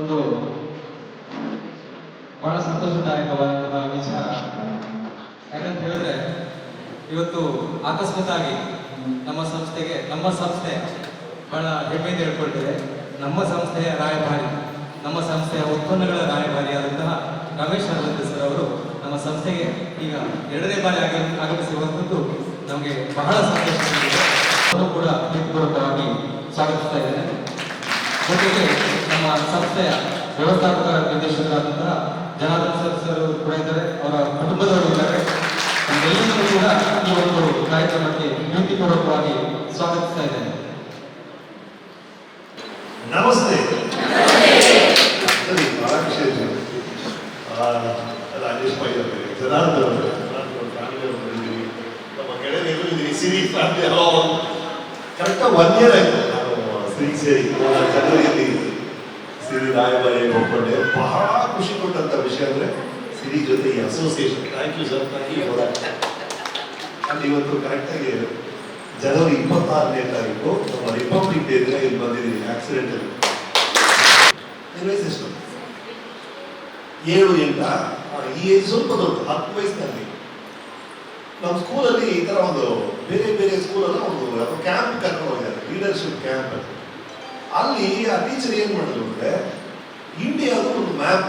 ಒಂದು ಬಹಳ ಸಂತೋಷದಾಯಕವಾದಂತಹ ವಿಚಾರ. ಯಾಕಂತ ಹೇಳಿದ್ರೆ, ಇವತ್ತು ಅಕಸ್ಮಾತಾಗಿ ನಮ್ಮ ಸಂಸ್ಥೆಗೆ, ನಮ್ಮ ಸಂಸ್ಥೆ ಬಹಳ ಹೆಮ್ಮೆಯಿಂದ ಹೇಳ್ಕೊಳ್ತೇವೆ ನಮ್ಮ ಸಂಸ್ಥೆಯ ರಾಯಭಾರಿ, ನಮ್ಮ ಸಂಸ್ಥೆಯ ಉತ್ಪನ್ನಗಳ ರಾಯಭಾರಿಯಾದಂತಹ ರಮೇಶ್ ಅರವಿಂದ ಸರ್ ಅವರು ನಮ್ಮ ಸಂಸ್ಥೆಗೆ ಈಗ ಎರಡನೇ ಬಾರಿ ಆಗಿ ಆಗಮಿಸಿರುವಂಥದ್ದು ನಮಗೆ ಬಹಳ ಸಂತೋಷ ತಂದಿದೆ. ಅವರು ಕೂಡ ಪ್ರೀತಿಪೂರ್ವಕವಾಗಿ ಸ್ವಾಗತಿಸ್ತಾ ಇದ್ದೇನೆ ಜೊತೆಗೆ ನಮ್ಮ ಸಂಸ್ಥೆಯ ವ್ಯವಸ್ಥಾಪಕ ನಿರ್ದೇಶಕರಾದಂತಹ ಜನಾರ್ದನ್ ಸರ್ ಸರ್ ಕೂಡ ಇದ್ದಾರೆ. ಅವರ ಕುಟುಂಬದವರು ಇದ್ದಾರೆ. ನಮ್ಮೆಲ್ಲರಿಗೂ ಕೂಡ ಈ ಒಂದು ಕಾರ್ಯಕ್ರಮಕ್ಕೆ ಪ್ರೀತಿಪೂರ್ವಕವಾಗಿ ಸ್ವಾಗತಿಸ್ತಾ ಇದ್ದೇನೆ. ನಮಸ್ತೆ. ರಾಜೇಶ್ ಪೈ ಜನಾರ್ದನ್ ನಮ್ಮ ಗೆಳೆಯರು ಇದ್ದೀವಿ ಸಿರಿ ಫ್ಯಾಮಿಲಿ ಕರೆಕ್ಟಾಗಿ ಒನ್ ಇಯರ್ ಆಯ್ತು. ನಾನು ಸ್ತ್ರೀ ಸೇರಿ ಜನವರಿಯಲ್ಲಿ ಸಿರಿ ರಾಯಭಾರಿ ಒಪ್ಕೊಂಡೆ ಬಹಳ ಖುಷಿ ಕೊಟ್ಟಂತ ವಿಷಯ ಅಂದ್ರೆ ಸಿರಿ ಜೊತೆ ಈ ಅಸೋಸಿಯೇಷನ್ ಥ್ಯಾಂಕ್ ಯು ಸರ್ ಅಲ್ಲಿ ಇವತ್ತು ಕರೆಕ್ಟಾಗಿ ಜನವರಿ ಇಪ್ಪತ್ತಾರನೇ ತಾರೀಕು ನಮ್ಮ ರಿಪಬ್ಲಿಕ್ ಡೇ ದಿನ ಇಲ್ಲಿ ಬಂದಿದ್ದೀವಿ ಆಕ್ಸಿಡೆಂಟ್ ಅಲ್ಲಿ. ಎಷ್ಟು ಏಳು ಎಂಟ? ಈ ಏಜ್ ಸ್ವಲ್ಪ ದೊಡ್ಡ ಹತ್ತು ವಯಸ್ಸಿನಲ್ಲಿ. ನಮ್ಮ ಸ್ಕೂಲಲ್ಲಿ ಈ ತರ ಒಂದು ಬೇರೆ ಬೇರೆ ಸ್ಕೂಲಲ್ಲಿ ಒಂದು ಕ್ಯಾಂಪ್ ಕರ್ಕೊಂಡು ಹೋಗಿದ್ದಾರೆ ಲೀಡರ್ಶಿಪ್ ಕ್ಯಾಂಪ್ ಅಲ್ಲಿ ಆ ಟೀಚರ್ ಏನ್ ಮಾಡಿದ್ರು ಅಂದ್ರೆ ಇಂಡಿಯಾದ ಒಂದು ಮ್ಯಾಪ್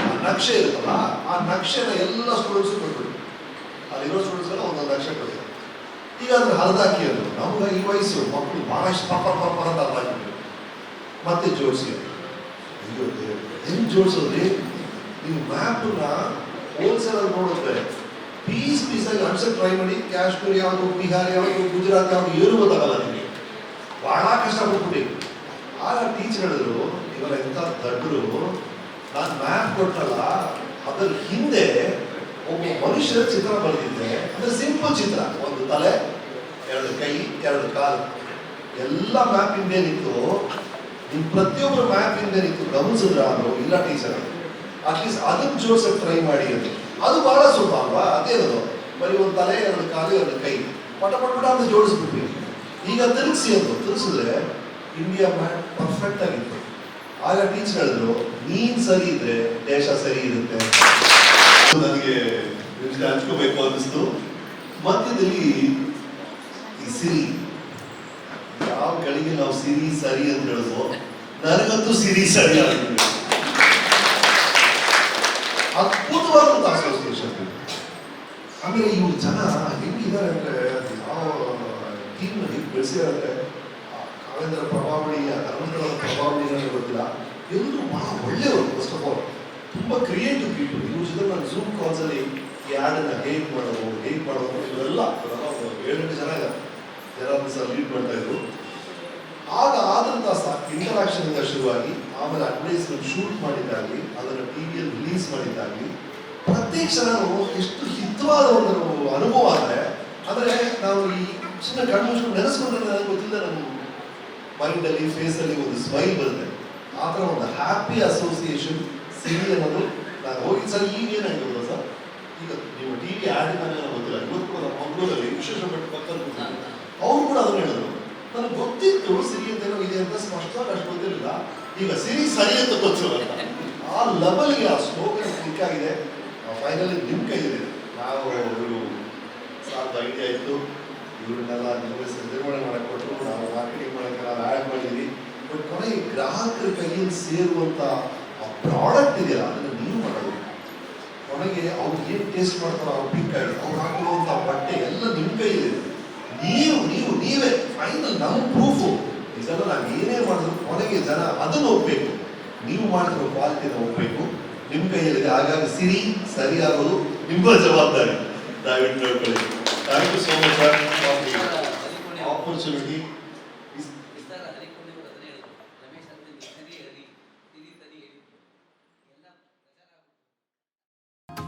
ಆ ನಕ್ಷೆ ಇರುತ್ತಲ್ಲ, ಆ ನಕ್ಷೆನ ಎಲ್ಲ ಸ್ಟೂಡೆಂಟ್ಸ್ ಕೊಟ್ಟರು ಅಲ್ಲಿರೋ ಸ್ಟೂಡೆಂಟ್ಸ್ ಎಲ್ಲ ಒಂದೊಂದು ನಕ್ಷೆ ಕೊಡ್ತಾರೆ ಈಗ ಅದ್ರ ಹರಿದಾಕಿ ಅದು ನಮ್ಗೆ ಈ ವಯಸ್ಸು ಮಕ್ಕಳು ಬಹಳಷ್ಟು ಪಾಪ ಪಾಪ ಅಂತ ಮತ್ತೆ ಜೋಡಿಸಿ ಅಯ್ಯೋ ಹೆಂಗ್ ಜೋಡಿಸೋದ್ರಿ? ನೀವು ಮ್ಯಾಪ್ನ ಹೋಲ್ಸೇಲ್ ಅಲ್ಲಿ ನೋಡಿದ್ರೆ ಪೀಸ್ ಪೀಸ್ ಆಗಿ ಅನ್ಸಕ್ ಟ್ರೈ ಮಾಡಿ ಕಾಶ್ಮೀರ್ ಯಾವುದು ಬಿಹಾರ್ ಯಾವುದು ಗುಜರಾತ್ ಯಾವುದು ಏನು ಗೊತ್ತಾಗಲ್ಲ ನಿಮಗೆ. ಬಹಳ ಕಷ್ಟಪಟ್ಬಿಟ್ಟು ಆಗ ಟೀಚರ್ ಹೇಳಿದ್ರು ಇವರ ಎಂತ ದಡ್ಡರು ನಾನು ಮ್ಯಾಪ್ ಕೊಟ್ಟಲ್ಲ ಅದರ ಹಿಂದೆ ಒಬ್ಬ ಮನುಷ್ಯರ ಚಿತ್ರ ಬರೆದಿದ್ದೆ. ಅಂದ್ರೆ ಸಿಂಪಲ್ ಚಿತ್ರ. ಒಂದು ತಲೆ, ಎರಡು ಕೈ, ಎರಡು ಕಾಲು. ಎಲ್ಲ ಮ್ಯಾಪ್ ಹಿಂದೇನಿತ್ತು ನಿಮ್ ಪ್ರತಿಯೊಬ್ಬರು ಮ್ಯಾಪ್ ಹಿಂದೇನಿತ್ತು ಗಮನಿಸಿದ್ರ ಅವರು ಇಲ್ಲ ಟೀಚರ್ ಅಟ್ಲೀಸ್ಟ್ ಅದನ್ನ ಜೋಡ್ಸಕ್ ಟ್ರೈ ಮಾಡಿ ಅದು ಬಹಳ ಸುಲಭ ಅಲ್ವಾ? ಅದೇನದು ಬರೀ ಒಂದು ತಲೆ, ಎರಡು ಕಾಲು, ಎರಡು ಕೈ. ಪಟ ಪಟ ಪಟ ಅಂತ ಜೋಡಿಸ್ಬಿಟ್ವಿ. ಈಗ ತಿರುಗಿಸಿ ಅಂತ. ತಿರುಗಿಸಿದ್ರೆ ಇಂಡಿಯಾ ಮ್ಯಾಪ್ ಪರ್ಫೆಕ್ಟ್ ಆಗಿತ್ತು. ಆಗ ಟೀಚರ್ ಹೇಳಿದ್ರು, ನೀನ್ ಸರಿ ಇದ್ರೆ ದೇಶ ಸರಿ ಇರುತ್ತೆ. ನನಗೆ ಹಂಚ್ಕೋಬೇಕು ಅನ್ನಿಸ್ತು. ಮಧ್ಯದಲ್ಲಿ ಈ ಸಿರಿ ಯಾವ ಗಳಿಗೆ ನಾವು ಸಿರಿ ಸರಿ ಅಂತ ಹೇಳಿದ್ವೋ, ನನಗಂತೂ ಸಿರಿ ಸರಿ ಆಗಿದೆ ಅದ್ಭುತವಾದಂತ ಅಸೋಸಿಯೇಷನ್ ಆಮೇಲೆ ಇವ್ರು ಜನ ಹೆಂಗಿದ್ದಾರೆ ಅಂದ್ರೆ ಅದು ಯಾವ ಟೀಮ್ ಹೆಂಗ್ ಬೆಳೆಸಿದ್ದಾರೆ ಅಂದ್ರೆ ಆ ಕಾವೇಂದ್ರ ಪ್ರಭಾವಳಿ ಆ ಧರ್ಮೇಂದ್ರ ಅವರ ಪ್ರಭಾವಳಿ ನನಗೆ ಗೊತ್ತಿಲ್ಲ ಎಲ್ಲರೂ ಬಹಳ ಒಳ್ಳೆಯವರು ಫಸ್ಟ್ ಆಫ್ ಆಲ್ ತುಂಬ ಕ್ರಿಯೇಟಿವ್ ಪೀಪಲ್ ಇವ್ರ ಜೊತೆ ನಾನು ಝೂಮ್ ಕಾಲ್ಸ್ ಅಲ್ಲಿ ಈ ಹಾಡನ್ನ ಹೇಗ್ ಮಾಡೋದು ಹೇಗ್ ಮಾಡೋದು ಇವರೆಲ್ಲ ಏಳೆಂಟು ಜನ ಜನಾರ್ದನ್ ಸರ್ ಲೀಡ್ ಮಾಡ್ತಾ ಇದ್ರು. ಆಗ ಆದಂತ ಇಂಟರಾಕ್ಷನ್ ಇಂದ ಶುರುವಾಗಿ, ಆಮೇಲೆ ಅಡ್ವರ್ಟೈಸ್ಮೆಂಟ್ ಶೂಟ್ ಮಾಡಿದ್ದಾಗಲಿ, ಅದನ್ನು ಟಿವಿಯಲ್ಲಿ ರಿಲೀಸ್ ಮಾಡಿದ್ದಾಗಲಿ, ಪ್ರತಿ ಕ್ಷಣವು ಎಷ್ಟು ಹಿತವಾದ ಒಂದು ಅನುಭವ ಆದರೆ ಅಂದರೆ ನಾವು ಈ ಸುಮ್ಮನೆ ಕಣ್ಣು ನೆನೆಸ್ಕೊಂಡ್ರೆ ನನಗೆ ಗೊತ್ತಿಲ್ಲ ನಮ್ಮ ಮೈಂಡಲ್ಲಿ ಅಲ್ಲಿ ಫೇಸ್ ಅಲ್ಲಿ ಒಂದು ಸ್ಮೈಲ್ ಬರುತ್ತೆ. ಆ ಥರ ಒಂದು ಹ್ಯಾಪಿ ಅಸೋಸಿಯೇಷನ್ ಸಿರಿ ಅನ್ನೋದು ನಾನು ಹೋಗಿ ಸರ್ ಈಗ ಏನಾಗಿರೋದು ಸರ್ ಈಗ ನೀವು ಟಿವಿ ಆ್ಯಡ್ ನನಗೆ ಗೊತ್ತಿಲ್ಲ. ಇವತ್ತು ನಮ್ಮ ಮಂಗಳೂರಲ್ಲಿ ವಿಶೇಷ ಬೆಟ್ಟ ಪಕ್ಕ ಅವ್ರು ಕೂಡ ಅದನ್ನು ಹೇಳಿದ್ರು. ನನಗೆ ಗೊತ್ತಿತ್ತು ಸಿರಿ ಅಂತ ಏನೋ ಇದೆ ಅಂತ ಸ್ಪಷ್ಟವಾಗಿ ಅಷ್ಟು ಗೊತ್ತಿರಲಿಲ್ಲ. ಈಗ ಸಿರಿ ಸರಿ ಅಂತ ಗೊತ್ತಿಲ್ಲ ಆ ಲೆವೆಲ್ಗೆ ಆ ಸ್ಲೋಗನ್ ಕ್ಲಿಕ್ ಆಗಿದೆ. ಫೈನಲಿ ನಿಮ್ಮ ಕೈಲಿದೆ ನಾವು ಇವರು ಸಾವಿರದ ಐಡಿಯಾ ಇತ್ತು ಇವ್ರನ್ನೆಲ್ಲ ನಿರ್ವಹಿಸಿ ನಿರ್ವಹಣೆ ಮಾಡಿಕೊಟ್ರು ನಾವು ಮಾರ್ಕೆಟಿಂಗ್ ಮಾಡೋಕ್ಕೆಲ್ಲ ಆ್ಯಡ್ ಗ್ರಾಹಕರ ಕೈಯಲ್ಲಿ ಸೇರುವಂಥ ಆ ಪ್ರಾಡಕ್ಟ್ ಇದೆಯಲ್ಲ ಅದನ್ನು ನೀವು ಮಾಡಬೇಕು ಕೊನೆಗೆ ಅವ್ರು ಏನು ಟೇಸ್ಟ್ ಮಾಡ್ತಾರೋ ಅವ್ರು ಪಿಕ್ಕಾಗಿ ಅವ್ರು ಹಾಕಿರುವಂಥ ಬಟ್ಟೆ ಎಲ್ಲ ನಿಮ್ಮ ಕೈಯಲ್ಲಿದೆ ನೀವು ನೀವು ನೀವೇ ಫೈನಲ್ ನಮ್ಮ ಪ್ರೂಫು ಇದನ್ನು ನಾವು ಏನೇ ಮಾಡಿದ್ರು ಕೊನೆಗೆ ಜನ ಅದನ್ನು ಒಪ್ಪಬೇಕು ನೀವು ಮಾಡಿದ್ರು ಕ್ವಾಲಿಟಿನ ಒಪ್ಪಬೇಕು ನಿಮ್ಮ ಕೈಯಲ್ಲಿ ಹಾಗಾಗಿ ಸಿರಿ ಸರಿಯಾಗೋದು ನಿಮ್ಮ ಜವಾಬ್ದಾರಿ. ದಯವಿಟ್ಟು ನೋಡ್ಕೊಳ್ಳಿ. Thank you so much sir opportunity